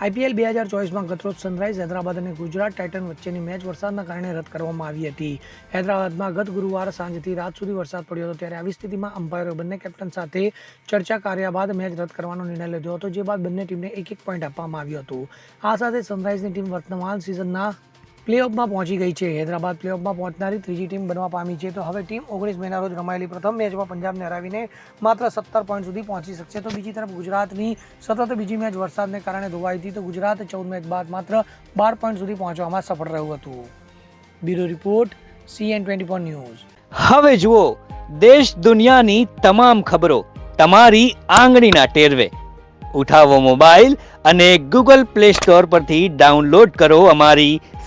IPL બે હજાર ચોવીસમાં ગતરોજ સનરાઇઝ, હૈદરાબાદ અને ગુજરાત ટાઇટન વચ્ચેની મેચ વરસાદના કારણે રદ કરવામાં આવી હતી. હૈદરાબાદમાં ગત ગુરુવાર સાંજથી રાત સુધી વરસાદ પડ્યો હતો, ત્યારે આવી સ્થિતિમાં અમ્પાયરો બંને કેપ્ટન સાથે ચર્ચા કર્યા બાદ મેચ રદ કરવાનો નિર્ણય લીધો હતો, જે બાદ બંને ટીમને એક એક પોઈન્ટ આપવામાં આવ્યું હતું. આ સાથે સનરાઇઝની ટીમ વર્તમાન સિઝનના પ્લેઓફમાં પહોંચી ગઈ છે. હૈદરાબાદ પ્લેઓફમાં પહોંચનારી ત્રીજી ટીમ બનવા પામી છે. તો હવે ટીમ ઓગણીસ મેના રોજ રમાયેલી પ્રથમ મેચમાં પંજાબને હરાવીને માત્ર સત્તર પોઈન્ટ સુધી પહોંચી શકશે. તો બીજી તરફ ગુજરાતની સતત બીજી મેચ વરસાદને કારણે ધોવાઈ હતી. તો ગુજરાત ચૌદ મેચ બાદ માત્ર બાર પોઈન્ટ સુધી પહોંચવામાં સફળ રહ્યું હતું. Bureau report CN twenty four news. હવે જુઓ, દેશ દુનિયાની તમામ ખબરો તમારી આંગળીના ટેરવે. ઉઠાવો મોબાઈલ અને ગૂગલ પ્લે સ્ટોર પરથી ડાઉનલોડ કરો અમારી